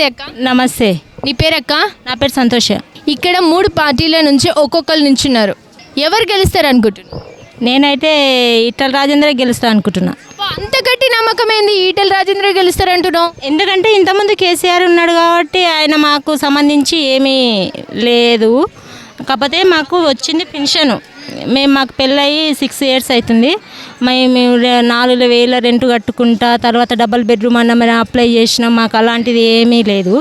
నమస్తే అక్క. నమస్తే. నీ పేరక్క? నా పేరు సంతోష. ఇక్కడ మూడు పార్టీల నుంచి ఒక్కొక్కరు నించున్నారు. ఎవరు గెలుస్తారు అనుకుంటున్నారు నేనైతే ఇట్టల రాజేంద్ర గెలుస్తా అనుకుంటున్నా. అంత గట్టి నమ్మకం ఏంది ఈటెల రాజేంద్ర గెలుస్తారు అంటున్నావు? ఎందుకంటే ఇంతకుముందు కేసీఆర్ ఉన్నాడు కాబట్టి ఆయన మాకు సంబంధించి ఏమీ లేదు. కాకపోతే మాకు వచ్చింది పెన్షన్. మేము మాకు పెళ్ళయి సిక్స్ ఇయర్స్ అవుతుంది మేము నాలుగు వేల రెంట్ కట్టుకుంటా తర్వాత డబల్ బెడ్రూమ్ అన్న మరి అప్లై చేసినాం మాకు అలాంటిది ఏమీ లేదు.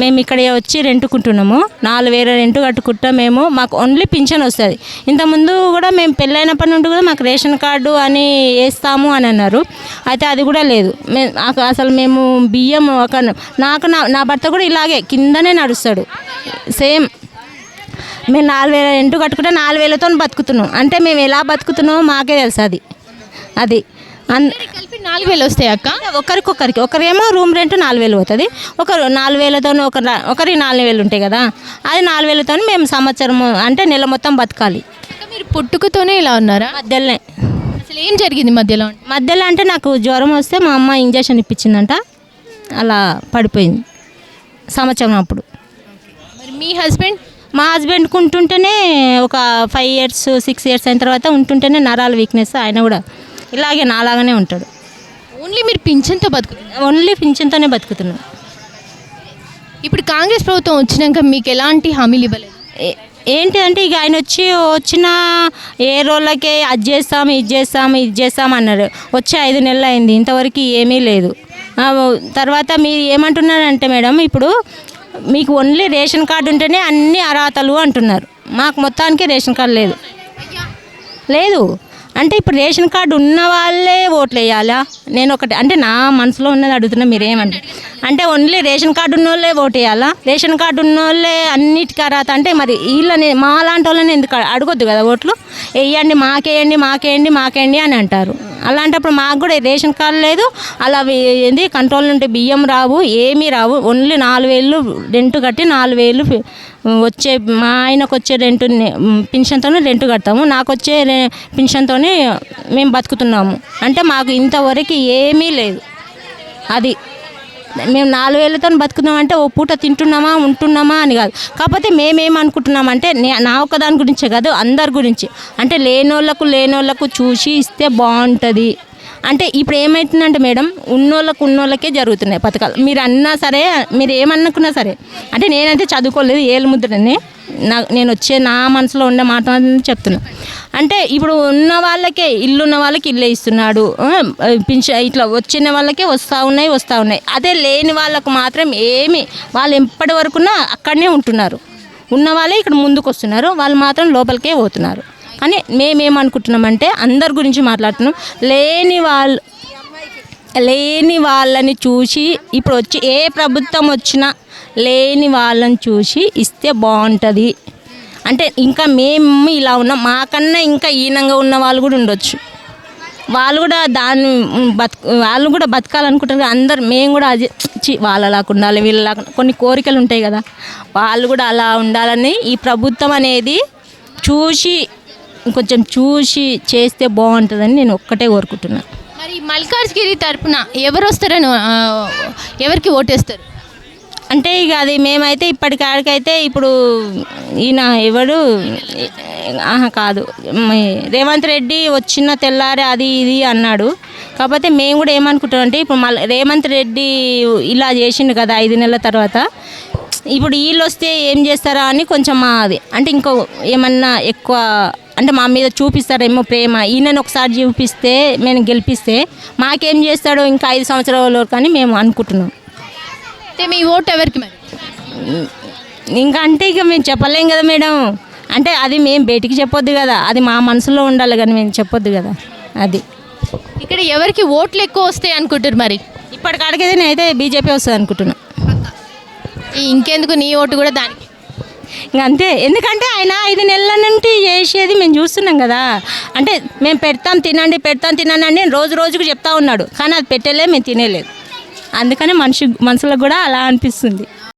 మేము ఇక్కడ వచ్చి రెంటుకుంటున్నాము. నాలుగు వేల రెంట్ కట్టుకుంటా మేము మాకు ఓన్లీ పింఛన్ వస్తుంది. ఇంతకుముందు కూడా మేము పెళ్ళైనప్పటి నుండి కూడా మాకు రేషన్ కార్డు అని వేస్తాము అని అన్నారు. అయితే అది కూడా లేదు. మేము నాకు అసలు మేము బియ్యం ఒక నాకు నా నా భర్త కూడా ఇలాగే కిందనే నడుస్తాడు. సేమ్ మేము నాలుగు వేల రెంట్ కట్టుకుంటే నాలుగు వేలతో బతుకుతున్నాం. అంటే మేము ఎలా బతుకుతున్నామో మాకే తెలుసు అది. అది. కలిపి నాలుగు వేలు వస్తాయి అక్క? ఒకరికొకరికి. ఒకరేమో రూమ్ రెంట్ నాలుగు వేలు అవుతుంది ఒకరు నాలుగు వేలతో ఒక ఒకరి నాలుగు వేలు ఉంటాయి కదా. అది నాలుగు వేలతో మేము సంవత్సరం అంటే నెల మొత్తం బతకాలి. మీరు పుట్టుకతోనే ఇలా ఉన్నారా? మధ్యలోనే. అసలు ఏం జరిగింది మధ్యలో? మధ్యలో అంటే నాకు జ్వరం వస్తే మా అమ్మ ఇంజక్షన్ ఇప్పించిందంట. అలా పడిపోయింది. సంవత్సరం అప్పుడు. మరి మీ హస్బెండ్ మా హస్బెండ్కి ఉంటుంటేనే ఒక ఫైవ్ ఇయర్స్ సిక్స్ ఇయర్స్ అయిన తర్వాత ఉంటుంటేనే నరాల వీక్నెస్ ఆయన కూడా ఇలాగే నాలాగానే ఉంటాడు. ఓన్లీ మీరు పింఛన్తో బతుకుతున్నారు? ఓన్లీ పింఛన్తోనే బతుకుతున్నాం. ఇప్పుడు కాంగ్రెస్ ప్రభుత్వం వచ్చినాక మీకు ఎలాంటి హామీలు ఇవ్వలేదు? ఏ- ఏంటి అంటే ఇక ఆయన వచ్చి వచ్చిన ఏ రోజులకే అది చేస్తాం ఇది చేస్తాం ఇది చేస్తాం అన్నారు. వచ్చి ఐదు నెలలు అయింది ఇంతవరకు ఏమీ లేదు. తర్వాత మీరు ఏమంటున్నారంటే మేడం ఇప్పుడు మీకు ఓన్లీ రేషన్ కార్డు ఉంటేనే అన్ని అర్హతలు అంటున్నారు. మాకు మొత్తానికి రేషన్ కార్డు లేదు. లేదు. అంటే ఇప్పుడు రేషన్ కార్డు ఉన్న వాళ్ళే ఓట్లు వేయాలా? నేను ఒకటి అంటే నా మనసులో ఉన్నది అడుగుతున్నా మీరేమంటే అంటే ఓన్లీ రేషన్ కార్డు ఉన్న వాళ్ళే ఓటు వేయాలా? రేషన్ కార్డు ఉన్న వాళ్ళే అన్నిటికీ అర్హత అంటే మరి వీళ్ళని మా లాంటి వాళ్ళని ఎందుకు అడగొద్దు కదా ఓట్లు? వేయండి మాకేయండి మాకేయండి మాకేయండి అని అంటారు. అలాంటప్పుడు మాకు కూడా రేషన్ కార్డు లేదు. అలా ఏంది కంట్రోల్ నుండి బియ్యం రావు ఏమీ రావు. ఓన్లీ నాలుగు వేలు రెంట్ కట్టి నాలుగు వేలు వచ్చే మా ఆయనకు వచ్చే రెంట్ పింఛన్తోనే రెంట్ కడతాము. నాకు వచ్చే రె- పింఛన్తోనే మేము బతుకుతున్నాము. అంటే మాకు ఇంతవరకు ఏమీ లేదు. అది. మేము నాలుగు వేలతో బతుకుతున్నాం అంటే ఓ పూట తింటున్నామా ఉంటున్నామా అని కాదు. కాకపోతే మేమేమనుకుంటున్నామంటే నే- నా ఒక్కదాని గురించే కాదు అందరి గురించి. అంటే లేనోళ్ళకు లేనోళ్ళకు చూసి ఇస్తే బాగుంటుంది. అంటే ఇప్పుడు ఏమవుతుందంటే మేడం ఉన్నోళ్ళకు ఉన్నోళ్ళకే జరుగుతున్నాయి పథకాలు. మీరు అన్నా సరే మీరు ఏమనుకున్నా సరే అంటే నేనైతే చదువుకోలేదు ఏళ్ళ ముద్రని నా నేను వచ్చే నా మనసులో ఉండే మాట చెప్తున్నా. అంటే ఇప్పుడు ఉన్న వాళ్ళకే ఇల్లు ఉన్న వాళ్ళకి ఇల్లే ఇస్తున్నాడు. పింఛ ఇట్లా వచ్చిన వాళ్ళకే వస్తూ ఉన్నాయి వస్తూ ఉన్నాయి. అదే లేని వాళ్ళకు మాత్రం ఏమి వాళ్ళు ఎప్పటి వరకున్నా అక్కడనే ఉంటున్నారు. ఉన్న వాళ్ళే ఇక్కడ ముందుకు వస్తున్నారు వాళ్ళు మాత్రం లోపలికే పోతున్నారు. కానీ మేమేమనుకుంటున్నామంటే అందరి గురించి మాట్లాడుతున్నాం. లేని వాళ్ళు లేని వాళ్ళని చూసి ఇప్పుడు వచ్చి ఏ ప్రభుత్వం వచ్చినా లేని వాళ్ళని చూసి ఇస్తే బాగుంటుంది. అంటే ఇంకా మేము ఇలా ఉన్నాం మాకన్నా ఇంకా ఈనంగా ఉన్న వాళ్ళు కూడా ఉండొచ్చు. వాళ్ళు కూడా దాన్ని బతు వాళ్ళు కూడా బతకాలనుకుంటారు అందరు మేము కూడా అది వాళ్ళలాగా ఉండాలి వీళ్ళలాగా కొన్ని కోరికలు ఉంటాయి కదా. వాళ్ళు కూడా అలా ఉండాలని ఈ ప్రభుత్వం అనేది చూసి కొంచెం చూసి చేస్తే బాగుంటుందని నేను ఒక్కటే కోరుకుంటున్నాను మరి మల్కాజ్గిరి తరపున ఎవరు వస్తారని ఎవరికి ఓటేస్తారు? అంటే ఇక అది మేమైతే ఇప్పటికాడికైతే ఇప్పుడు ఈయన ఎవడు? ఆహా కాదు. రేవంత్ రెడ్డి వచ్చిన తెల్లారి అది ఇది అన్నాడు. కాకపోతే మేము కూడా ఏమనుకుంటాం అంటే ఇప్పుడు మళ్ళీ రేవంత్ రెడ్డి ఇలా చేసిండు కదా ఐదు నెలల తర్వాత. ఇప్పుడు వీళ్ళు వస్తే ఏం చేస్తారా అని కొంచెం మా అది అంటే ఇంకో ఏమన్నా ఎక్కువ అంటే మా మీద చూపిస్తారేమో ప్రేమ. ఈయనను ఒకసారి చూపిస్తే మేము గెలిపిస్తే మాకేం చేస్తాడో ఇంకా ఐదు సంవత్సరాల వరకు అని మేము అనుకుంటున్నాం. అయితే మీ ఓటు ఎవరికి మరి? ఇంకా అంటే ఇక మేము చెప్పలేం కదా మేడం. అంటే అది మేము బయటికి చెప్పొద్దు కదా. అది మా మనసులో ఉండాలి కానీ మేము చెప్పొద్దు కదా. అది. ఇక్కడ ఎవరికి ఓట్లు ఎక్కువ వస్తాయి అనుకుంటారు మరి? ఇప్పటికాడికైతే నేనైతే బీజేపీ వస్తుంది అనుకుంటున్నా. ఈ ఇంకెందుకు నీ ఓటు కూడా దానికి. అంతే. ఎందుకంటే ఆయన ఐదు నెలల నుండి చేసేది మేము చూస్తున్నాం కదా. అంటే మేము పెడతాం తినండి పెడతాం తినండి అని రోజు రోజుకు చెప్తా ఉన్నాడు. కానీ అది పెట్టలే మేము తినేలేదు. అందుకని మనిషి మనసులకు కూడా అలా అనిపిస్తుంది.